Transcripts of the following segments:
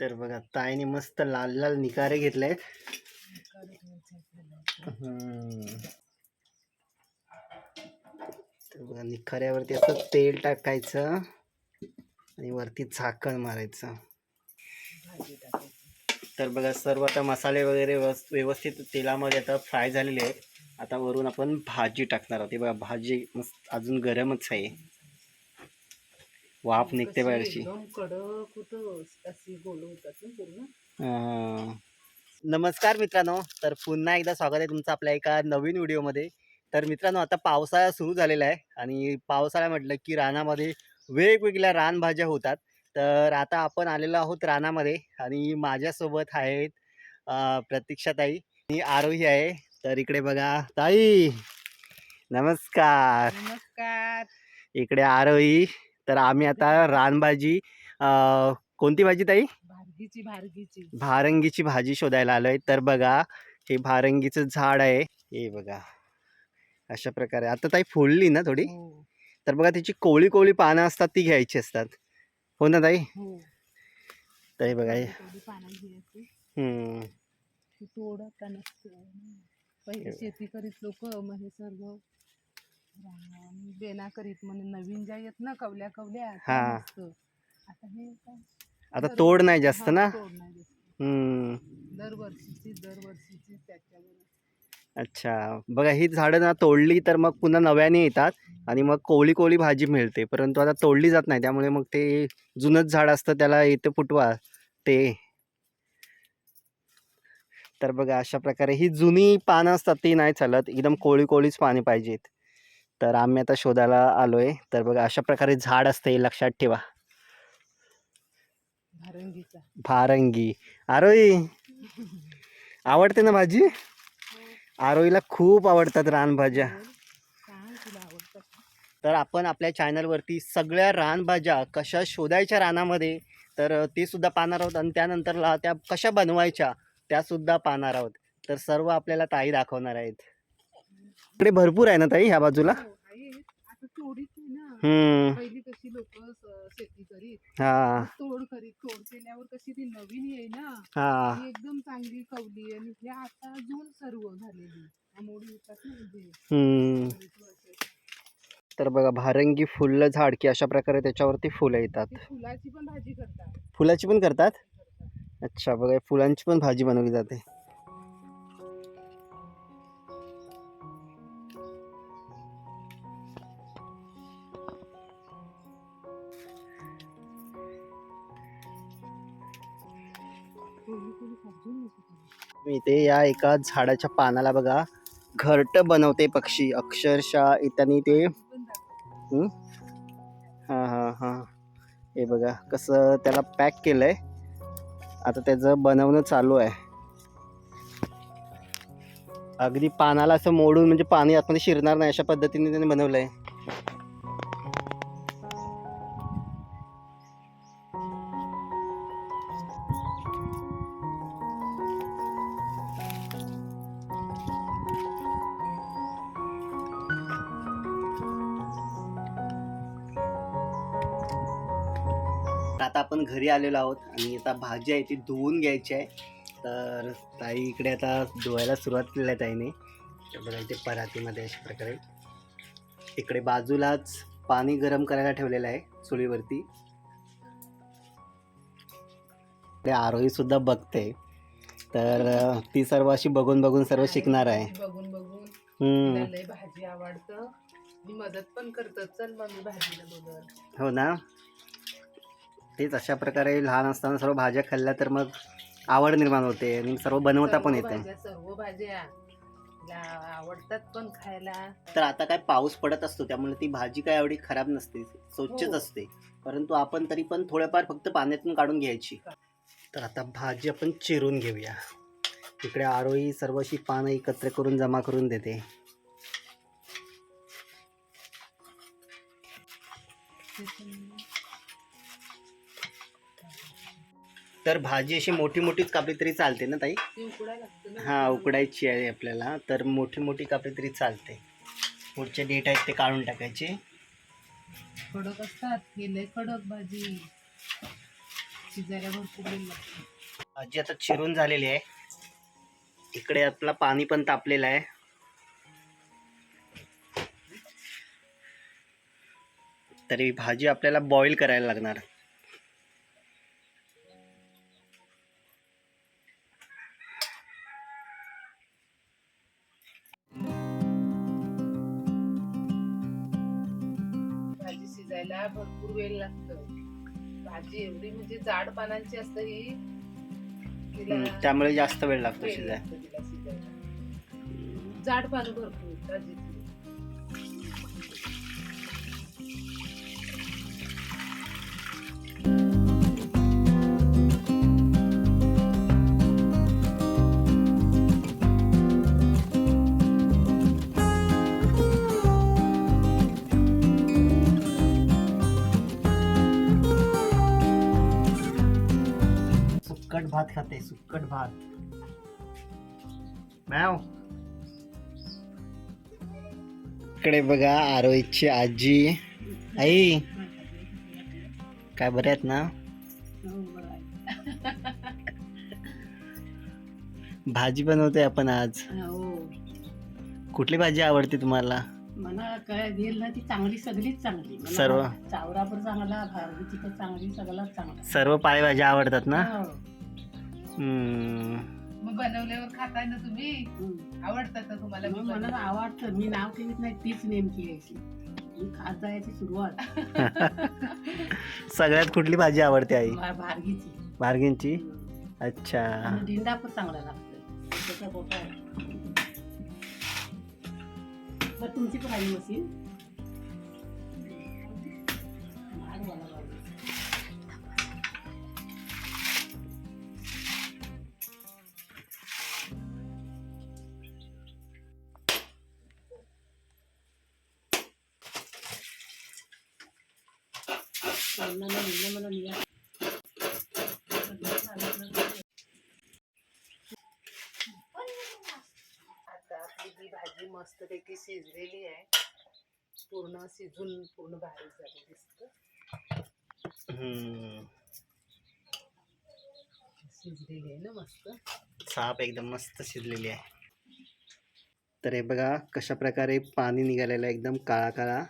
तर बघा ताईने मस्त लाल लाल निकारे घेतले तर बघा निखाऱ्यावरती असं तेल टाकायचं आणि वरती झाकण मारायचं. तर बघा सर्व आता मसाले वगैरे व्यवस्थित तेलामध्ये आता फ्राय झालेले आहेत. आता वरून आपण भाजी टाकणार आहोत. बघा भाजी मस्त अजून गरमच आहे. वाफ निघते बघा अशी. एकदम कडक होतं अशी गोल होतात ना पूर्ण. अं, नमस्कार मित्रांनो तर पुन्हा एकदा स्वागत आहे तुमचं आपल्या एका नवीन व्हिडिओमध्ये. तर मित्रांनो आता पावसाळा सुरू झालेला आहे आणि पावसाळा म्हटलं की रानामध्ये वेगवेगळ्या रानभाज्या होतात. तर आता आपण आलेलो आहोत रानामध्ये आणि माझ्यासोबत आहेत अं, प्रतीक्षाताई आणि आरोही आहे. तर इकडे बघा ताई नमस्कार. नमस्कार. इकडे आरोही. तर आम्ही आता रानभाजी कोणती भाजी ताई? भारगीची भारगीची. भारंगीची भाजी शोधायला आलोय. तर बघा हे भारंगीचं झाड आहे. हे बघा. अशा प्रकारे. आता ताई फुलली ना थोडी? हो. तर बघा त्याची कोवळी कोवळी पानं असतात ती घ्यायची असतात. हो ना ताई? हो. तर हे. बघा हम्म. तोडत शेती करीत लोक हे सर्व बेना करीत म्हणून नवीन ज्या येत ना कवल्या कवल्या त्या हा. आता हे काय? आता तोड नाही जास्त हा, ना? तोड नाही जास्त. हम्म. दरवर्षीची दरवर्षीची त्याच्यावर. अच्छा. बघा ही झाडं ना तोडली तर मग पुन्हा नव्याने येतात आणि मग कोवळी कोवळी भाजी मिळते. परंतु आता तोडली जात नाही त्यामुळे मग ते जुनंच झाड असतं त्याला येते फुटवा. ते. तर बघा अशा प्रकारे ही जुनी पानं असतात ती नाही चालत. एकदम कोळी कोळीच पाने पाहिजेत. तर आम्ही आता शोधायला आलोय. तर बघा अशा प्रकारे झाड असते हे लक्षात ठेवा. भारंगी. आरोही आवडते ना भाजी? आरोहीला खूप आवडतात रानभाज्या. का? तर आपण आपल्या चॅनलवरती सगळ्या रानभाज्या कशा शोधायच्या रानामध्ये तर ते सुद्धा पाहणार आहोत. आणि त्यानंतरला त्या कशा बनवायच्या त्या सुद्धा पाहणार आहोत. तर सर्व आपल्याला ताई दाखवणार आहेत. इकडे भरपूर आहे ना ताई ह्या बाजूला? हो, आहे. आता तोडीच आहे ना. हम्म. पहिली कशी लोक शेती करीत हा. तोड करीत तोड केल्यावर कशी ती नवीन आहे ना. हा. ती एकदम चांगली कवली आणि हे आता अजून सर्व झालेली आंबोडी येतात ना हम्म. अडीच वर्षाची. तर बघा भारंगी फुलं झाडकी अशा प्रकारे त्याच्यावरती फुलं येतात. फुलाची पण भाजी करतात. फुलाची पण करतात. अच्छा बघा फुलांची पण भाजी बनवली जाते. बनवते या एका झाडाच्या पानाला बघा. घरट बनवते पक्षी. अक्षरशः त्यांनी ते हां? हां हा हा. हा हे बघा कसं त्याला पॅक केलंय. आता त्याचं बनवणं चालू आहे. अगदी पानाला असं मोडून म्हणजे पाणी आतमध्ये शिरणार नाही अशा पद्धतीने त्याने बनवलंय. तर आता आपण घरी आलेलो आहोत आणि आता भाजी आहे ती धुवून घ्यायची आहे. तर ताई इकडे आता धुवायला सुरुवात केली आहे ताईने. बघा इथे परातीमध्ये अशा प्रकारे. इकडे बाजूलाच पाणी गरम करायला ठेवलेलं आहे चुलीवरती. इकडे आरोही सुद्धा बघते. तर ती सर्व अशी बघून बघून सर्व शिकणार आहे. बघून बघून हम्म, तिला लय भाजी आवडतं. मी मदत पण करतो चल मग मी भाजीला बघत हो ना? तेच अशा प्रकारे लहान असताना सर्व भाज्या खाल्ल्या तर मग आवड निर्माण होते आणि सर्व बनवता पण येते. सर्व भाज्या आवडतात पण खायला. तर आता काय पाऊस पडत असतो त्यामुळे ती भाजी काय एवढी खराब नसते स्वच्छच हो. असते. परंतु आपण तरी पण थोड्याफार फक्त पाण्यातून काढून घ्यायची. तर आता भाजी आपण चिरून घेऊया. इकडे आरोही सर्व अशी पानं एकत्र करून जमा करून देते. तर भाजी अशी मोठी मोठीच कापली तरी चालते ना ताई? हा उकडायची आहे आपल्याला. तर मोठी मोठी कापली तरी चालते. पुढचे डेट आहेत ते काढून टाकायचे. कडक असतात. कडक भाजी. शिजायला भरपूर भाजी आता चिरून झालेली आहे. इकडे आपला पाणी पण तापलेलं आहे. तरी भाजी आपल्याला बॉईल करायला लागणार. शिजायला भरपूर वेळ लागतो भाजी एवढी म्हणजे जाड पानांची असते ही तिला त्यामुळे जास्त वेळ लागतो वेळ शिजाय लागतो तिला शिजायला. जाड पानं भरपूर भाजीची सुक्कट भात खाते सुक्कट भात. मॅव इकडे बघा आरोईची आजी. आई काय बरे आहेत ना? भाजी बनवते आपण आज. हो. कुठली भाजी आवडते तुम्हाला? मला काय ना ती चांगली सगळीच चांगली. मला सर्व? चावरा पण चांगला पण चांगली सगळाच चांगला. सर्व पालेभाज्या आवडतात ना? हो. हम्म. मग बनवल्यावर खाताय ना तुम्ही? आवडतात ना तुम्हाला मग मला आवडतं. मी नाव ठेवीत नाही तीच नेमकी यायची. मी खात जायची सुरुवात. सगळ्यात कुठली भाजी आवडते आई? मला भारगीची. भार्गींची? अच्छा. दिंडा पण चांगला त्याचा आहे. तर तुमची पण आई मशीन? भाजी मस्तपैकी शिजलेली आहे. पूर्ण शिजून पूर्ण बारीक झाली दिसत. शिजलेली आहे ना मस्त. साप एकदम मस्त शिजलेली आहे. तर हे बघा कशा प्रकारे पाणी निघालेलं आहे एकदम काळा काळा.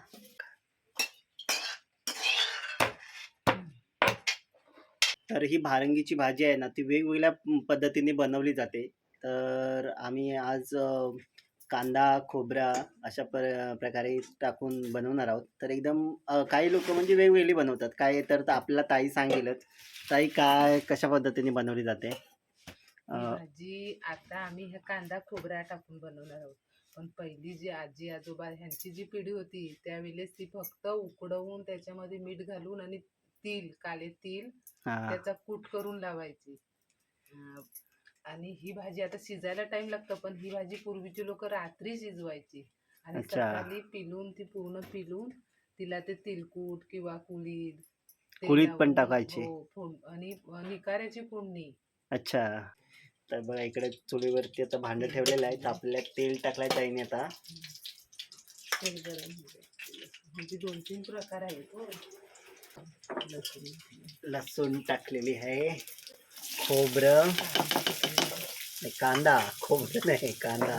तर ही भारंगीची भाजी आहे ना ती वेगवेगळ्या पद्धतीने बनवली जाते. तर आम्ही आज कांदा खोबरा अशा प्र प्रकारे टाकून बनवणार आहोत. तर एकदम काही लोक म्हणजे वेगवेगळी बनवतात. काय तर आपल्याला ताई सांगेलच ताई काय कशा पद्धतीने बनवली जाते? ही भाजी आता आम्ही ह्या कांदा खोबरा टाकून बनवणार आहोत. पण पहिली जी आजी आजोबा ह्यांची जी पिढी होती त्यावेळेस ती फक्त उकडवून त्याच्यामध्ये मीठ घालून आणि काळे तीळ हा. त्याचा कूट करून लावायची. आणि ही भाजी आता शिजायला टाइम लागतो पण ही भाजी पूर्वीची लोक रात्री शिजवायची आणि अच्छा. सकाळी पिलून ती पूर्ण पिलून तिला ते तिलकूट किंवा कुळीद ते कुळीद पण लावून, टाकायची. हो, फोड- आणि निकाऱ्याची फोडणी अच्छा तर बघा इकडे चुलीवरती आता भांडं ठेवलेलं आहे तर आपल्याला तेल टाकलाय ताईने आता तेल गरम होऊ द्या. म्हणजे दोन तीन प्रकार आहेत हो लसूण लसूण टाकलेली आहे खोबरं नाही, कांदा खोबरं नाही कांदा.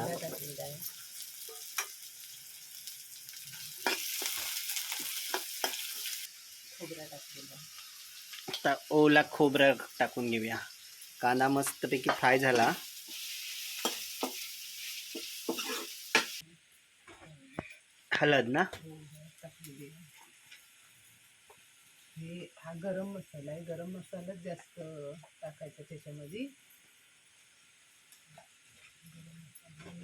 आता ओला खोबरं टाकून घेऊया. कांदा मस्तपैकी फ्राय झाला. हळद ना? हो, हा गरम मसाला आहे. गरम मसालाच जास्त टाकायचा त्याच्यामध्ये.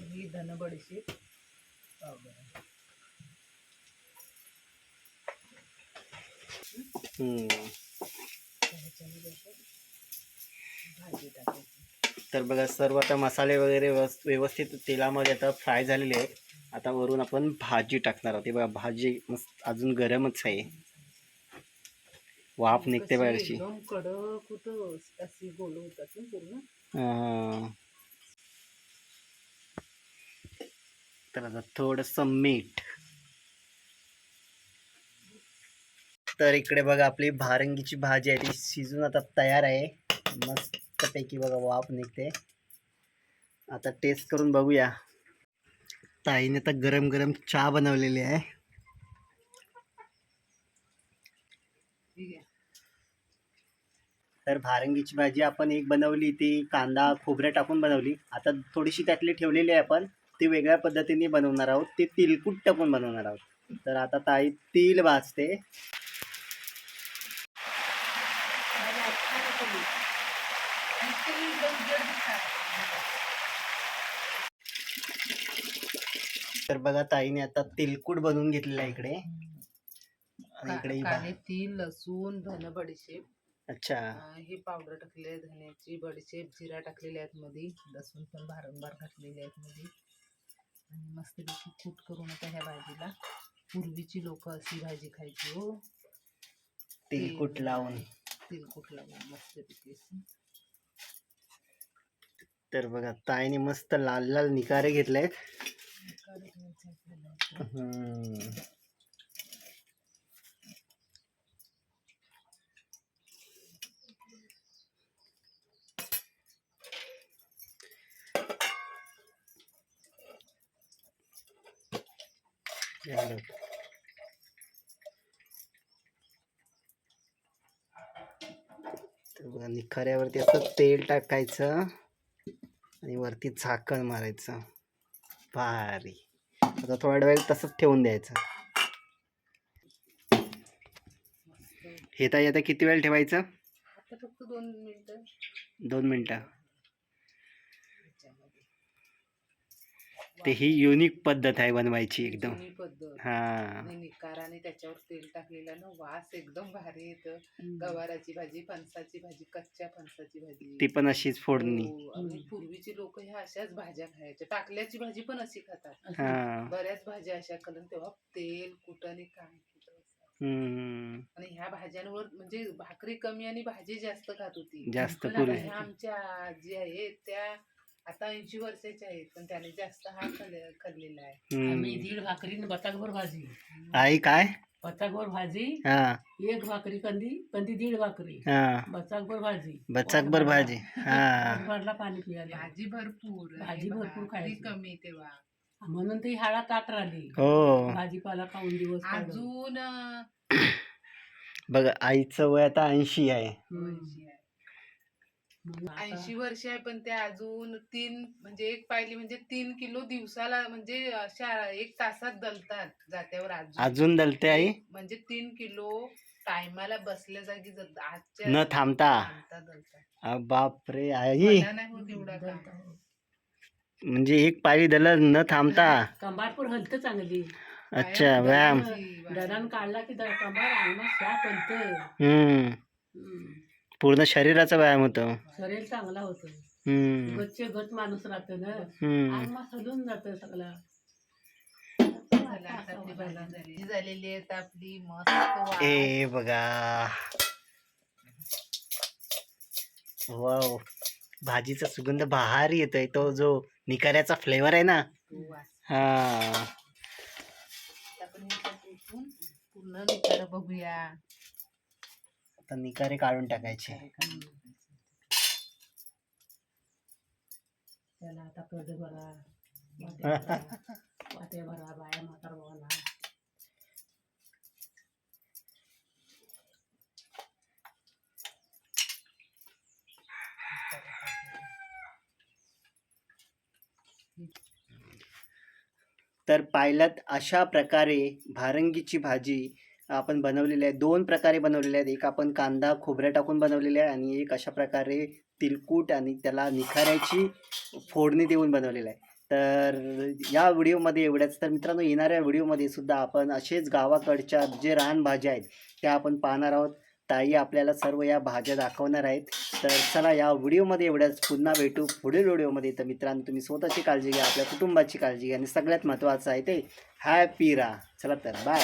ही धन पावडर तर भाजी टाकायची तर बघा सर्व आता मसाले वगैरे व्यवस्थित तेलामध्ये आता फ्राय झालेले आहेत. आता वरून आपण भाजी टाकणार आहोत. बघा भाजी मस्त अजून गरमच आहे. वाफ निघते एकदम कडक होतं अशी गोल होतात ना पूर्ण. तर आता थोडंसं मीठ. तर इकडे बघा आपली भारंगीची भाजी आहे ती शिजून आता तयार आहे. मस्तपैकी बघा वाफ निघते. आता टेस्ट करून बघूया. ताईने तर गरम गरम चहा बनवलेली आहे. तर भारंगीची भाजी आपण एक बनवली ती कांदा खोबऱ्या टाकून बनवली. आता थोडीशी त्यातली ठेवलेली आहे आपण ती वेगळ्या पद्धतीने बनवणार आहोत. ती तिलकुट टाकून बनवणार आहोत. तर आता ताई तिल भाजते. तर बघा ताईने आता तिलकुट बनवून घेतलेला आहे इकडे. इकडे तीळ लसूण धन बडीशेप अच्छा अं, ही पावडर टाकलेली आहे धन्याची बडीशेप जिरा टाकलेले आहेत मध्ये लसूण पण भारंभार घातलेले आहेत मध्ये आणि मस्तपैकी कूट करून आता ह्या भाजीला पूर्वीची लोक अशी भाजी खायची हो तिलकुट लावून तिलकुट लावून मस्तपैकी अशी. तर बघा ताईने मस्त लाल लाल निकारे घेतलेत. हम्म. झालं. तर बघा निखाऱ्यावरती असं तेल टाकायचं आणि वरती झाकण मारायचं. भारी. आता थोडा वेळ तसंच ठेवून द्यायचं. हे ताई आता किती वेळ ठेवायचं? आता फक्त दोन मिनिटं. दोन मिनटं. ते ही युनिक पद्धत आहे बनवायची एकदम. जुनी पद्धत. हा. आणि निकाराने त्याच्यावर तेल टाकलेला ना वास एकदम भारी येतं. गवाराची भाजी फणसाची भाजी कच्च्या फणसाची भाजी. ती पण अशीच फोडणी. हो, आणि पूर्वीची लोक ह्या अशाच भाज्या खायच्या. टाकल्याची भाजी पण अशी खातात. हा. बऱ्याच भाज्या अशा करून तेव्हा तेल कुठं आणि काय कुठं असं. हम्म. आणि ह्या भाज्यांवर म्हणजे भाकरी कमी आणि भाजी जास्त खात होती. जास्त पण ह्या आमच्या आजी आहेत त्या आता ऐंशी वर्षाच्या आहेत पण त्याने जास्त हा खाल्ले- खाल्लेला आहे. आम्ही हम्म. दीड भाकरी न बटाकभर भाजी. आई काय? बटाकभर भाजी हा. एक भाकरी कंदी कंदी दीड भाकरी. हा. बचाकभर भाजी. बचाकभर भाजी. हा. भरला पाणी पियाला. भाजी भरपूर आणि भाजी भरपूर भाकरी खायची. कमी तेव्हा. म्हणून ती हाडा ताट राहिली. हो. भाजीपाला खाऊन दिवस काढून. अजून अं, बघा आईचं वय आता ऐंशी आहे. हम्म. ऐंशी आता ऐंशी वर्ष आहे पण त्या अजून तीन म्हणजे एक पाहिली म्हणजे तीन किलो दिवसाला म्हणजे अशा एक तासात दलतात जात्यावर अजून. अजून दलते आई? म्हणजे तीन किलो टायमाला बसल्या जागी आजच्या न थांबता. आ, बापरे आई. मला नाही होत एवढा काम. म्हणजे एक पाळी दल न थांबता. कंबारपूर हलत चांगली. अच्छा व्यायाम. दरान काढला की कंबार अंगणात हलत हम्म. पूर्ण शरीराचा व्यायाम होतो. शरीर चांगला होतं. हम्म. गच्चे गच माणूस राहतं ना. हम्म. अंगणात हलून जातं सगळं. झालेली आपली मस्त वास. ए बघा. वाव. भाजीचा सुगंध भारी येतोय. तो जो निकाऱ्याचा फ्लेवर आहे ना. तो वास. हा उठून पूर्ण निकार बघूया. आता निकारे काढून टाकायचे. त्याला आता कड भरा वाट्या भरा, वाट्या भरा बाया म्हातार बघा तर पाहिलात अशा प्रकारे भारंगीची भाजी आपण बनवलेले आहे दोन प्रकारे बनवलेले आहेत. एक आपण कांदा खोबऱ्या टाकून बनवलेले आहे आणि एक अशा प्रकारे तिलकूट आणि त्याला निखाऱ्याची फोडणी देऊन बनवलेलं आहे. तर या व्हिडिओमध्ये एवढ्याच तर मित्रांनो येणाऱ्या व्हिडिओमध्ये सुद्धा आपण असेच गावाकडच्या जे रानभाज्या आहेत त्या आपण पाहणार आहोत. ताई आपल्याला सर्व या भाज्या दाखवणार आहेत. तर चला या व्हिडिओमध्ये एवढ्याच पुन्हा भेटू पुढील व्हिडिओमध्ये. तर मित्रांनो तुम्ही स्वतःची काळजी घ्या आपल्या कुटुंबाची काळजी घ्या. आणि सगळ्यात महत्त्वाचं आहे ते हॅपी राहा चला तर बाय.